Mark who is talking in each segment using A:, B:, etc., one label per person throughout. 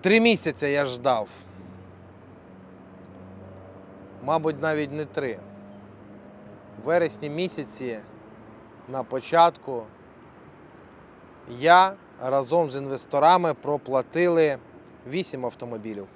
A: Три місяці я ждав. Мабуть, навіть не три. В вересні місяці на початку я разом з інвесторами проплатили 8 автомобілів.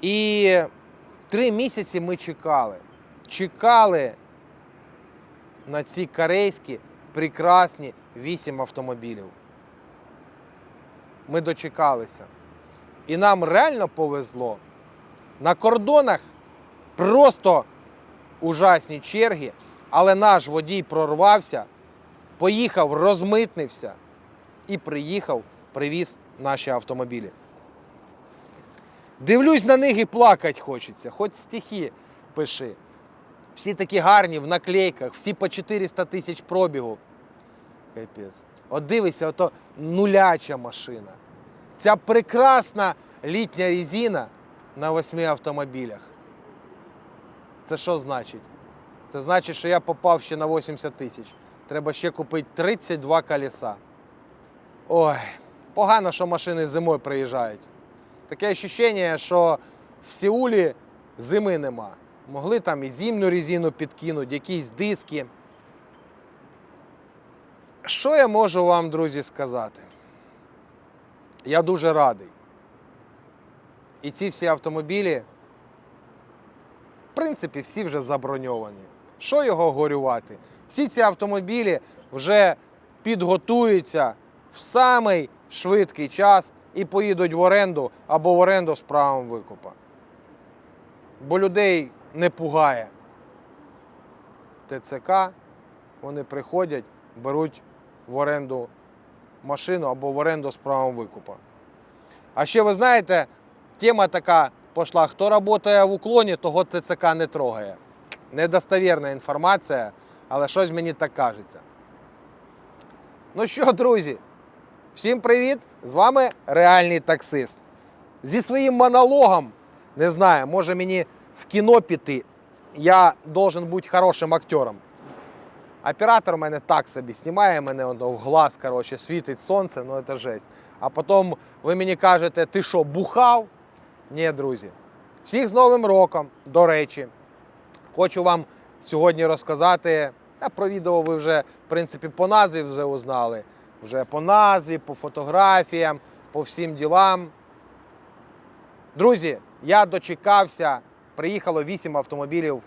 A: І три місяці ми чекали. Чекали на ці корейські прекрасні 8 автомобілів. Ми дочекалися. І нам реально повезло. На кордонах просто ужасні черги, але наш водій прорвався, поїхав, розмитнився і приїхав, привіз наші автомобілі. Дивлюсь на них і плакать хочеться, хоч стихи пиши. Всі такі гарні в наклейках, всі по 400 тисяч пробігу. Капець. От дивися, ото нуляча машина. Ця прекрасна літня резина на восьми автомобілях. Це що значить? Це значить, що я попав ще на 80 тисяч. Треба ще купити 32 колеса. Ой, погано, що машини зимою приїжджають. Таке відчуття, що в Сеулі зими нема. Могли там і зимню резину підкинути, якісь диски. Що я можу вам, друзі, сказати? Я дуже радий. І ці всі автомобілі, в принципі, всі вже заброньовані. Що його горювати? Всі ці автомобілі вже підготуються в самий швидкий час і поїдуть в оренду або в оренду з правом викупа. Бо людей не пугає. ТЦК, вони приходять, беруть в оренду машину або в оренду з правом викупа. А ще ви знаєте, тема така пішла: хто працює в уклоні, того ТЦК не трогає. Недостовірна інформація, але щось мені так кажеться. Ну що, друзі, всім привіт! З вами реальний таксист. Зі своїм монологом, не знаю, може мені в кіно піти. Я должен бути хорошим актером. Оператор у мене так собі знімає мене воно в глаз, коротше, світить сонце, ну це жесть. А потім ви мені кажете, ти що, бухав? Ні, друзі. Всіх з Новим роком, до речі, хочу вам сьогодні розказати. Та про відео ви вже, в принципі, по назві вже узнали. Вже по назві, по фотографіям, по всім ділам. Друзі, я дочекався. Приїхало 8 автомобілів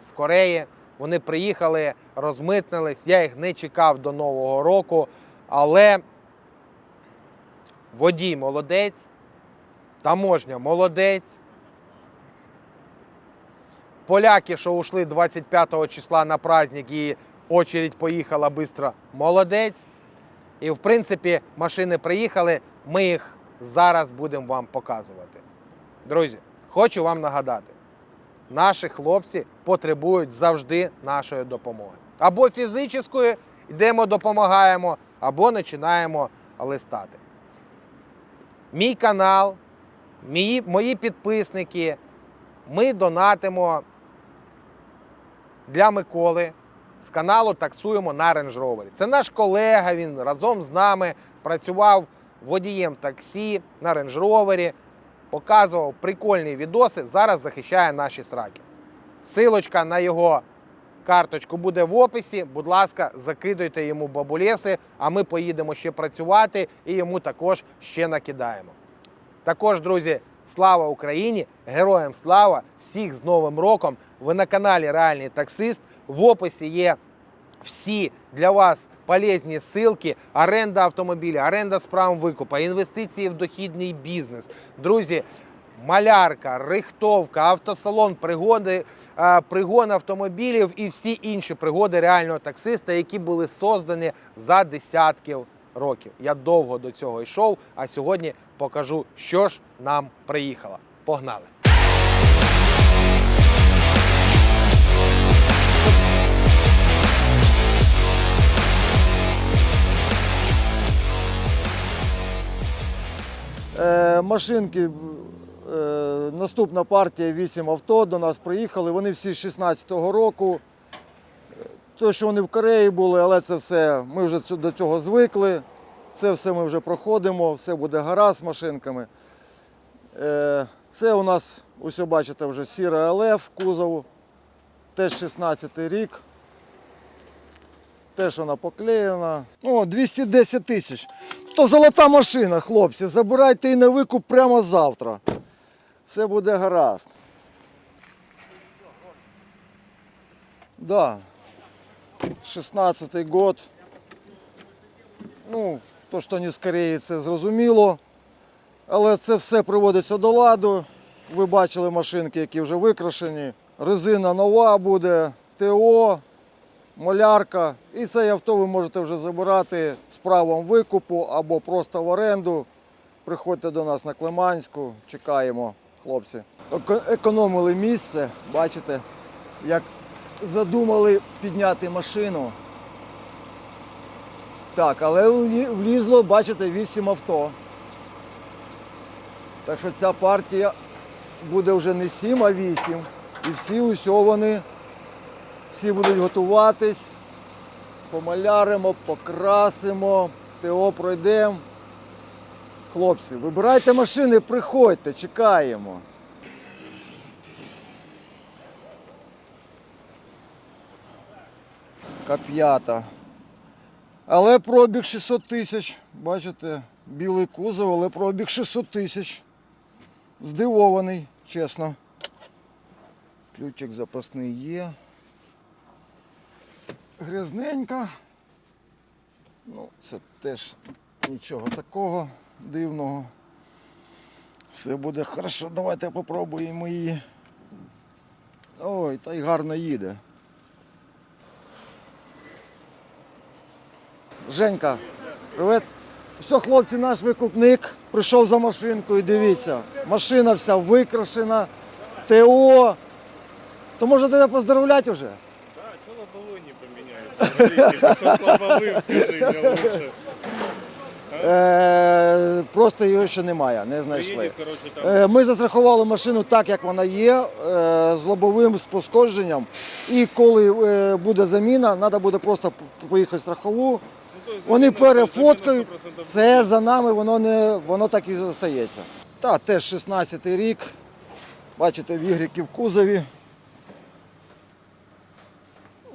A: з Кореї. Вони приїхали, розмитнились. Я їх не чекав до Нового року, але водій молодець, таможня молодець. Поляки, що ушли 25 числа на праздник і очередь поїхала швидко, молодець. І, в принципі, машини приїхали, ми їх зараз будемо вам показувати. Друзі, хочу вам нагадати, наші хлопці потребують завжди нашої допомоги. Або фізичної йдемо, допомагаємо, або починаємо листати. Мій канал, мої, мої підписники, ми донатимо для Миколи з каналу таксуємо на Range Rover. Це наш колега, він разом з нами працював водієм таксі на Range Rover, показував прикольні відоси, зараз захищає наші сраки. Силочка на його карточку буде в описі. Будь ласка, закидуйте йому бабулеси, а ми поїдемо ще працювати і йому також ще накидаємо. Також, друзі, слава Україні! Героям слава! Всіх з Новим роком! Ви на каналі Реальний Таксист. В описі є всі для вас полезні ссылки, оренда автомобіля, оренда з правом викупа, інвестиції в дохідний бізнес. Друзі, малярка, рихтовка, автосалон, пригоди, е, пригон автомобілів і всі інші пригоди реального таксиста, які були создані за десятків років. Я довго до цього йшов, а сьогодні покажу, що ж нам приїхало. Погнали!
B: Машинки, е, наступна партія 8 авто до нас приїхали. Вони всі з 16-го року. То, що вони в Кореї були, але це все, ми вже до цього звикли. Це все ми вже проходимо, все буде гаразд з машинками. Е, Це у нас, ось бачите, вже сіра ЛФ кузову. Теж 16 рік. Теж вона поклеєна. О, 210 тисяч. То золота машина, хлопці. Забирайте її на викуп прямо завтра. Все буде гаразд. Да. 16 год. Ну, то, що не скоріє, це зрозуміло. Але це все приводиться до ладу. Ви бачили машинки, які вже викрашені. Резина нова буде, ТО, малярка. І це авто ви можете вже забирати з правом викупу або просто в оренду. Приходьте до нас на Климанську, чекаємо, хлопці. Економили місце, бачите, як задумали підняти машину. Так, але влізло, бачите, 8 авто. Так що ця партія буде вже не 7, а 8. І всі усьо вони, всі будуть готуватись, помаляримо, покрасимо, ТО пройдемо. Хлопці, вибирайте машини, приходьте, чекаємо. Кап'ята. Але пробіг 600 тисяч. Бачите, білий кузов, але пробіг 600 тисяч. Здивований, чесно. Ключик запасний є. Грязненька. Ну, це теж нічого такого дивного. Все буде хорошо. Давайте попробуємо її. Ой, та й гарно їде. Женька, привіт. Все, хлопці, наш викупник прийшов за машинкою, дивіться. Машина вся викрашена, ТО. То може тебе поздравляти вже?
C: Да, что лобовой не скажи лучше.
B: Е, просто його ще немає, не знайшли.
C: Там
B: Е, Ми застрахували машину так, як вона є, е, з лобовим з пошкодженням. І коли е, буде заміна, треба буде просто п- поїхати в страхову.
C: ну, то есть
B: Вони перефоткають,
C: 100%
B: це за нами, воно не воно так і залишається. Та теж 16 й рік. Бачите, вігрики в кузові.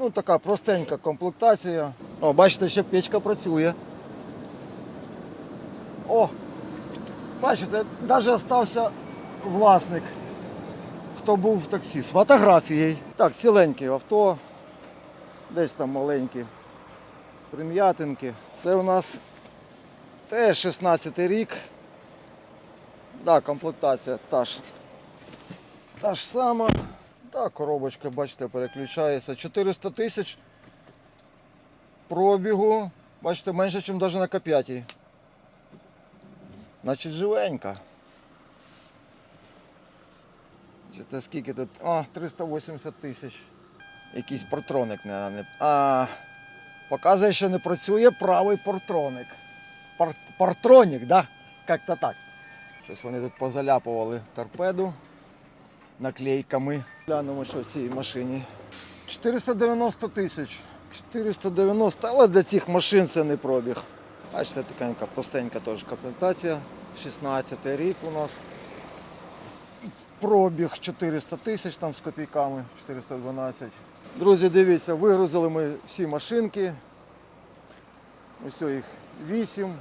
B: Ну, така простенька комплектація. О, бачите, ще печка працює. О! Бачите, навіть залишився власник, хто був в таксі з фотографією. Так, ціленьке авто, десь там маленькі прим'ятинки. Це у нас теж 16 рік. Да, комплектація та ж, та ж сама. Да, коробочка, бачите, переключається. 400 тисяч пробігу. Бачите, менше, ніж навіть на К5. Значить, живенька. Чи скільки тут? А, 380 тисяч. Якийсь портроник, не. А, показує, що не працює правий портроник. Пар, партронік, да? Як-то так. Щось вони тут позаляпували торпеду наклейками. Глянемо, що в цій машині. 490 тисяч. 490, але для цих машин це не пробіг. Бачите, така простенька теж комплектація. 16 рік у нас. Пробіг 400 тисяч там з копійками, 412. Друзі, дивіться, вигрузили ми всі машинки. Ось їх 8.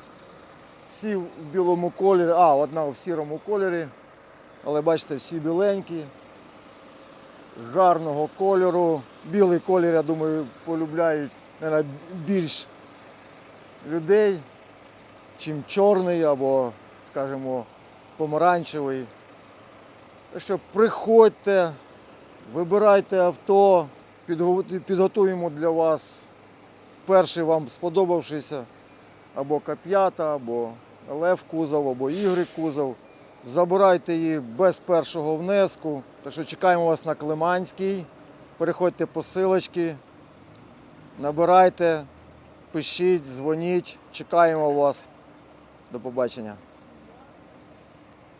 B: Всі в білому кольорі, а, одна в сірому кольорі. Але бачите, всі біленькі. Гарного кольору. Білий колір, я думаю, полюбляють мабуть, більш людей, чим чорний або, скажімо, помаранчевий. Так що приходьте, вибирайте авто, підготуємо для вас перший вам сподобавшийся або К5, або ЛФ кузов, або Y кузов. Забирайте її без першого внеску. Так що чекаємо вас на Климанській. Переходьте по силочці, набирайте, пишіть, дзвоніть, чекаємо вас. До побачення.